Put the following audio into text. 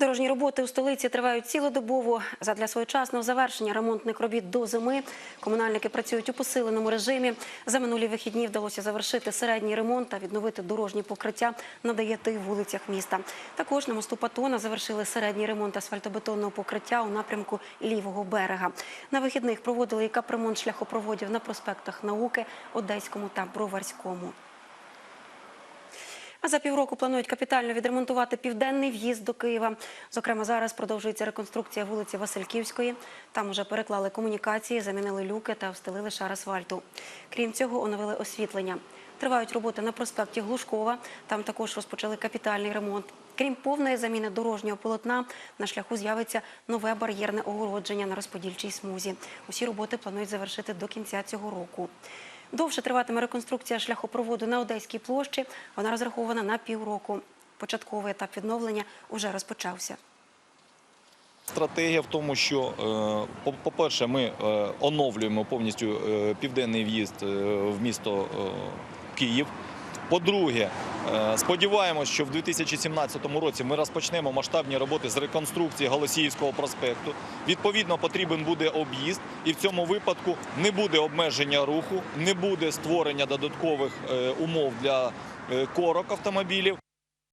Дорожні роботи у столиці тривають цілодобово. Задля своєчасного завершення ремонтних робіт до зими комунальники працюють у посиленому режимі. За минулі вихідні вдалося завершити середній ремонт та відновити дорожні покриття на дев'яти вулицях міста. Також на мосту Патона завершили середній ремонт асфальтобетонного покриття у напрямку лівого берега. На вихідних проводили і капремонт шляхопроводів на проспектах Науки, Одеському та Броварському. А за півроку планують капітально відремонтувати південний в'їзд до Києва. Зокрема, зараз продовжується реконструкція вулиці Васильківської. Там уже переклали комунікації, замінили люки та встелили шар асфальту. Крім цього, оновили освітлення. Тривають роботи на проспекті Глушкова. Там також розпочали капітальний ремонт. Крім повної заміни дорожнього полотна, на шляху з'явиться нове бар'єрне огородження на розподільчій смузі. Усі роботи планують завершити до кінця цього року. Довше триватиме реконструкція шляхопроводу на Одеській площі. Вона розрахована на півроку. Початковий етап відновлення уже розпочався. Стратегія в тому, що, е, по- по-перше, ми е, оновлюємо повністю е, південний в'їзд в місто Київ. По-друге, е, сподіваємось, що в 2017 році ми розпочнемо масштабні роботи з реконструкції Голосіївського проспекту. Відповідно, потрібен буде об'їзд, і в цьому випадку не буде обмеження руху, не буде створення додаткових е, умов для е, корок автомобілів.